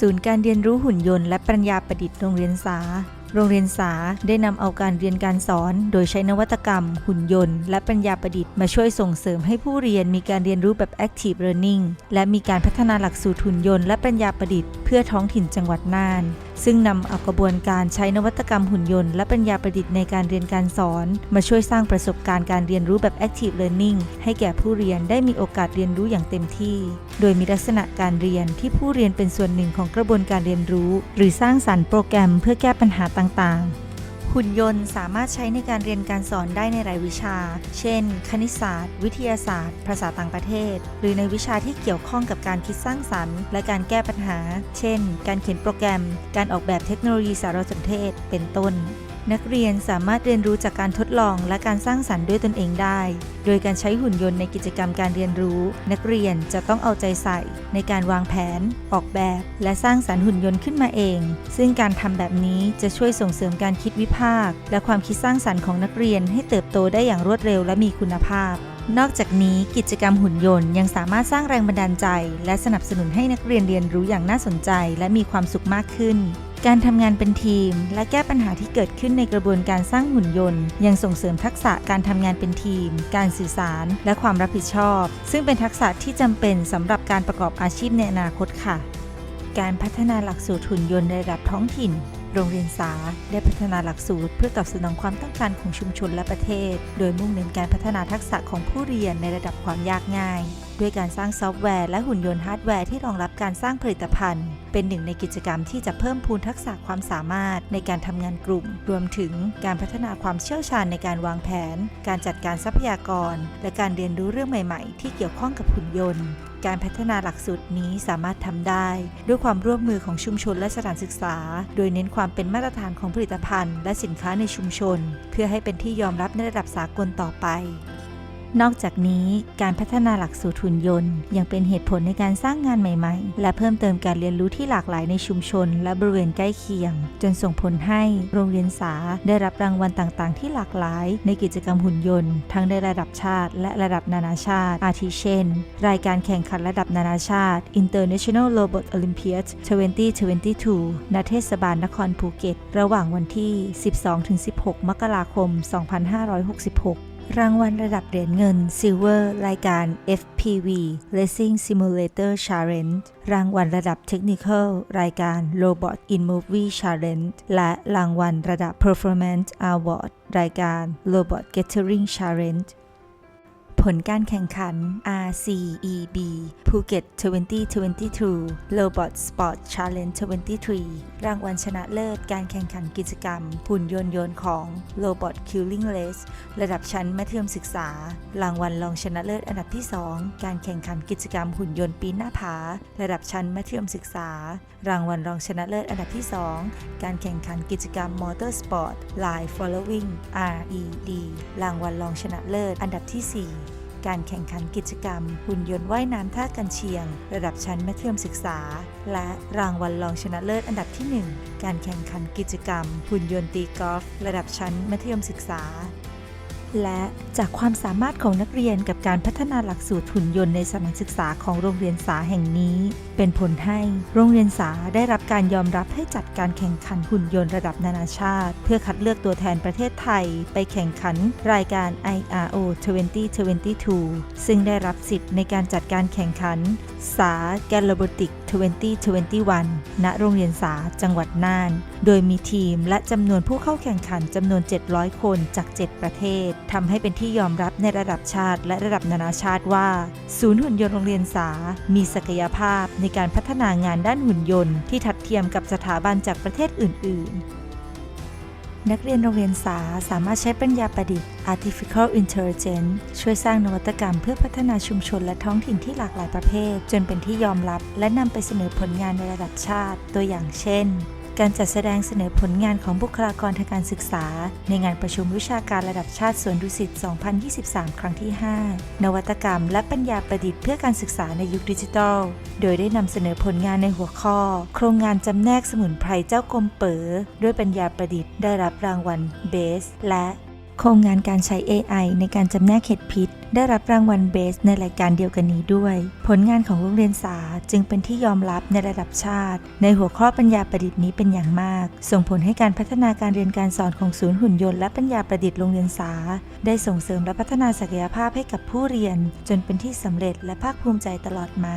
ศูนย์การเรียนรู้หุ่นยนต์และปัญญาประดิษฐ์โรงเรียนสา โรงเรียนสาได้นำเอาการเรียนการสอน โดยใช้นวัตกรรม หุ่นยนต์ และปัญญาประดิษฐ์มาช่วยส่งเสริมให้ผู้เรียนมีการเรียนรู้แบบ active learning และมีการพัฒนาหลักสูตรหุ่นยนต์และปัญญาประดิษฐ์เพื่อท้องถิ่นจังหวัดน่านซึ่งนำเอากระบวนการใช้นวัตกรรมหุ่นยนต์ และปัญญาประดิษฐ์ในการเรียนการสอน มาช่วยสร้างประสบการณ์การเรียนรู้แบบ active learning ให้แก่ผู้เรียนได้มีโอกาสเรียนรู้อย่างเต็มที่ โดยมีลักษณะการเรียนที่ผู้เรียนเป็นส่วนหนึ่งของกระบวนการเรียนรู้ หรือสร้างสรรค์โปรแกรมเพื่อแก้ปัญหาต่างๆ หุ่นยนต์สามารถใช้ในการเรียนการสอนได้ในหลายวิชา เช่น คณิตศาสตร์ วิทยาศาสตร์ ภาษาต่างประเทศ หรือในวิชาที่เกี่ยวข้องกับการคิดสร้างสรรค์ และการแก้ปัญหา เช่น การเขียนโปรแกรม การออกแบบเทคโนโลยีสารสนเทศ เป็นต้น นักเรียนสามารถเรียนรู้จากการทดลองและการสร้างสรรค์ด้วยตนเองได้ โดยการใช้หุ่นยนต์ในกิจกรรมการเรียนรู้ นักเรียนจะต้องเอาใจใส่ ในการวางแผน ออกแบบ และสร้างสรรค์หุ่นยนต์ขึ้นมาเอง ซึ่งการทำแบบนี้จะช่วยส่งเสริมการคิดวิพากษ์และความคิดสร้างสรรค์ของนักเรียนให้เติบโตได้อย่างรวดเร็วและมีคุณภาพนอกจากนี้กิจกรรมหุ่นยนต์ยังสามารถสร้างแรงบันดาลใจ และสนับสนุนให้นักเรียนเรียนรู้อย่างน่าสนใจ และมีความสุขมากขึ้น การทำงานเป็นทีม และแก้ปัญหาที่เกิดขึ้นในกระบวนการสร้างหุ่นยนต์ ยังส่งเสริมทักษะการทำงานเป็นทีม การสื่อสาร และความรับผิดชอบ ซึ่งเป็นทักษะที่จำเป็นสำหรับการประกอบอาชีพในอนาคตค่ะ การพัฒนาหลักสูตรหุ่นยนต์ในระดับท้องถิ่นโรงเรียนสาได้พัฒนาหลักสูตร เพื่อตอบสนองความต้องการของชุมชนและประเทศ โดยมุ่งเน้นการพัฒนาทักษะของผู้เรียนในระดับความยากง่าย ด้วยการสร้างซอฟต์แวร์และหุ่นยนต์ฮาร์ดแวร์ที่รองรับการสร้างผลิตภัณฑ์ เป็นหนึ่งในกิจกรรมที่จะเพิ่มพูนทักษะความสามารถในการทำงานกลุ่ม รวมถึงการพัฒนาความเชี่ยวชาญในการวางแผน การจัดการทรัพยากร และการเรียนรู้เรื่องใหม่ๆ ที่เกี่ยวข้องกับหุ่นยนต์การพัฒนาหลักสูตรนี้สามารถทำได้ ด้วยความร่วมมือของชุมชนและสถานศึกษา โดยเน้นความเป็นมาตรฐานของผลิตภัณฑ์ และสินค้าในชุมชน เพื่อให้เป็นที่ยอมรับในระดับสากลต่อไป นอกจากนี้การพัฒนาหลักสูตรหุ่นยนต์ ยังเป็นเหตุผลในการสร้างงานใหม่ๆ และเพิ่มเติมการเรียนรู้ที่หลากหลายในชุมชน และบริเวณใกล้เคียง จนส่งผลให้โรงเรียนสาได้รับรางวัลต่างๆ ที่หลากหลาย ในกิจกรรมหุ่นยนต์ ทั้งในระดับชาติ และระดับนานาชาติ อาทิเช่น รายการแข่งขันระดับนานาชาติ International Robot Olympiad 2022ณเทศบาลนครภูเก็ต ระหว่างวันที่ 12-16 มกราคม 2566 รางวัลระดับเหรียญเงิน Silver รายการ FPV Racing Simulator Challenge รางวัลระดับ Technical รายการ Robot in Movie Challenge และรางวัลระดับ Performance Award รายการ Robot Gathering Challenge ผลการแข่งขัน RCEB Phuket 2022 Robot Sport Challenge 23 รางวัลชนะเลิศการแข่งขันกิจกรรม หุ่นยนต์โยนของ Robot Killing Race ระดับชั้นมัธยมศึกษา รางวัลรองชนะเลิศอันดับที่ 2 การแข่งขันกิจกรรมหุ่นยนต์ปีนหน้าผา ระดับชั้นมัธยมศึกษา รางวัลรองชนะเลิศอันดับที่ 2 การแข่งขันกิจกรรม Motorsport Line Following RED รางวัลรองชนะเลิศอันดับที่ 4 การแข่งขันกิจกรรม หุ่นยนต์ว่ายน้ำท่ากันเชียง ระดับชั้นมัธยมศึกษา และรางวัลรองชนะเลิศอันดับที่ 1 การแข่งขันกิจกรรม หุ่นยนต์ตีกอล์ฟระดับชั้นมัธยมศึกษา และจากความสามารถของนักเรียนกับการพัฒนาหลักสูตรหุ่นยนต์ในสถานศึกษาของโรงเรียนสาแห่งนี้ เป็นผลให้โรงเรียนสาได้รับการยอมรับให้จัดการแข่งขันหุ่นยนต์ระดับนานาชาติ เพื่อคัดเลือกตัวแทนประเทศไทย ไปแข่งขันรายการ IRO 2022 ซึ่งได้รับสิทธิ์ในการจัดการแข่งขัน สาแกลโลบติก 2021 ณ โรงเรียนสาจังหวัดน่าน โดยมีทีมและจำนวนผู้เข้าแข่งขันจำนวน 700 คนจาก 7 ประเทศทำให้เป็นที่ยอมรับในระดับชาติและระดับนานาชาติว่า ศูนย์หุ่นยนต์โรงเรียนสา มีศักยภาพในการพัฒนางานด้านหุ่นยนต์ที่ทัดเทียมกับสถาบันจากประเทศอื่น ๆ นักเรียนโรงเรียนสาสามารถใช้ปัญญาประดิษฐ์ Artificial Intelligence ช่วยสร้างนวัตกรรมเพื่อพัฒนาชุมชนและท้องถิ่นที่หลากหลายประเภท จนเป็นที่ยอมรับ และนำไปเสนอผลงานในระดับชาติ ตัวอย่างเช่น การจัดแสดงเสนอผลงานของบุคลากรทางการศึกษา ในงานประชุมวิชาการระดับชาติสวนดุสิต 2023 ครั้งที่ 5 นวัตกรรมและปัญญาประดิษฐ์เพื่อการศึกษาในยุคดิจิทัล โดยได้นำเสนอผลงานในหัวข้อ โครงงานจำแนกสมุนไพรเจ้ากรมเป๋อด้วยปัญญาประดิษฐ์ได้รับรางวัลเบส และ โครงงานการใช้ AI ในการจำแนกเห็ดพิษ ได้รับรางวัลเบสในรายการเดียวกันนี้ด้วย ผลงานของโรงเรียนสาจึงเป็นที่ยอมรับในระดับชาติ ในหัวข้อปัญญาประดิษฐ์นี้เป็นอย่างมาก ส่งผลให้การพัฒนาการเรียนการสอนของศูนย์หุ่นยนต์และปัญญาประดิษฐ์โรงเรียนสาได้ส่งเสริมและพัฒนาศักยภาพให้กับผู้เรียน จนเป็นที่สำเร็จและภาคภูมิใจตลอดมา